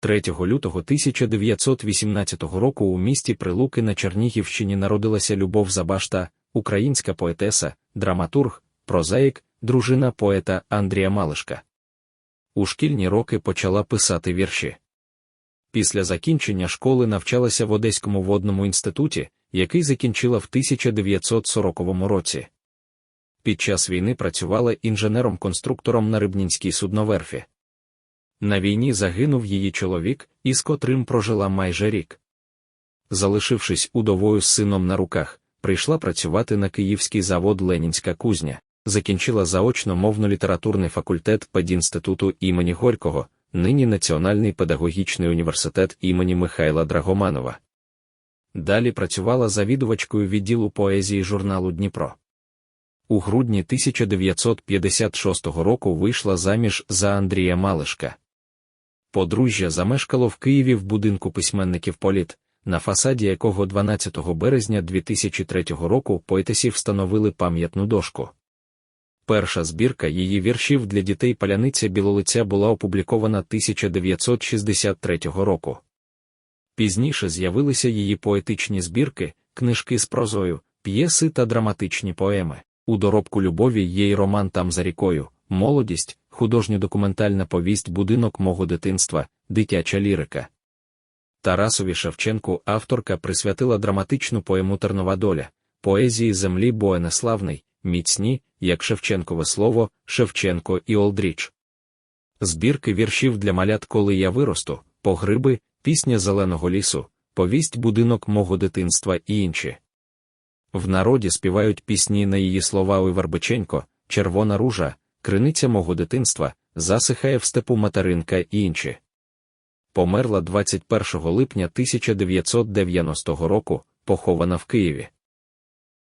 3 лютого 1918 року у місті Прилуки на Чернігівщині народилася Любов Забашта, українська поетеса, драматург, прозаїк, дружина поета Андрія Малишка. У шкільні роки почала писати вірші. Після закінчення школи навчалася в Одеському водному інституті, який закінчила в 1940 році. Під час війни працювала інженером-конструктором на Рибнінській судноверфі. На війні загинув її чоловік, із котрим прожила майже рік. Залишившись удовою з сином на руках, прийшла працювати на київський завод Ленінська кузня, закінчила заочно мовно-літературний факультет педінституту імені Горького, нині Національний педагогічний університет імені Михайла Драгоманова. Далі працювала завідувачкою відділу поезії журналу Дніпро. У грудні 1956 року вийшла заміж за Андрія Малишка. Подружжя замешкало в Києві в будинку письменників Політ, на фасаді якого 12 березня 2003 року поетесі встановили пам'ятну дошку. Перша збірка її віршів для дітей паляниця білолиця була опублікована 1963 року. Пізніше з'явилися її поетичні збірки, книжки з прозою, п'єси та драматичні поеми. У доробку любові є й роман там за рікою, молодість, художньо-документальна повість Будинок мого дитинства, дитяча лірика. Тарасові Шевченку авторка присвятила драматичну поему Тернова доля, поезії землі Боенеславний, міцні, як Шевченкове слово, Шевченко і Олдріч. Збірки віршів для малят Коли я виросту, погриби, пісня Зеленого лісу, повість Будинок мого дитинства і інші. В народі співають пісні на її слова у Вербиченко, Червона ружа, Криниця мого дитинства, Засихає в степу материнка і інші. Померла 21 липня 1990 року, похована в Києві.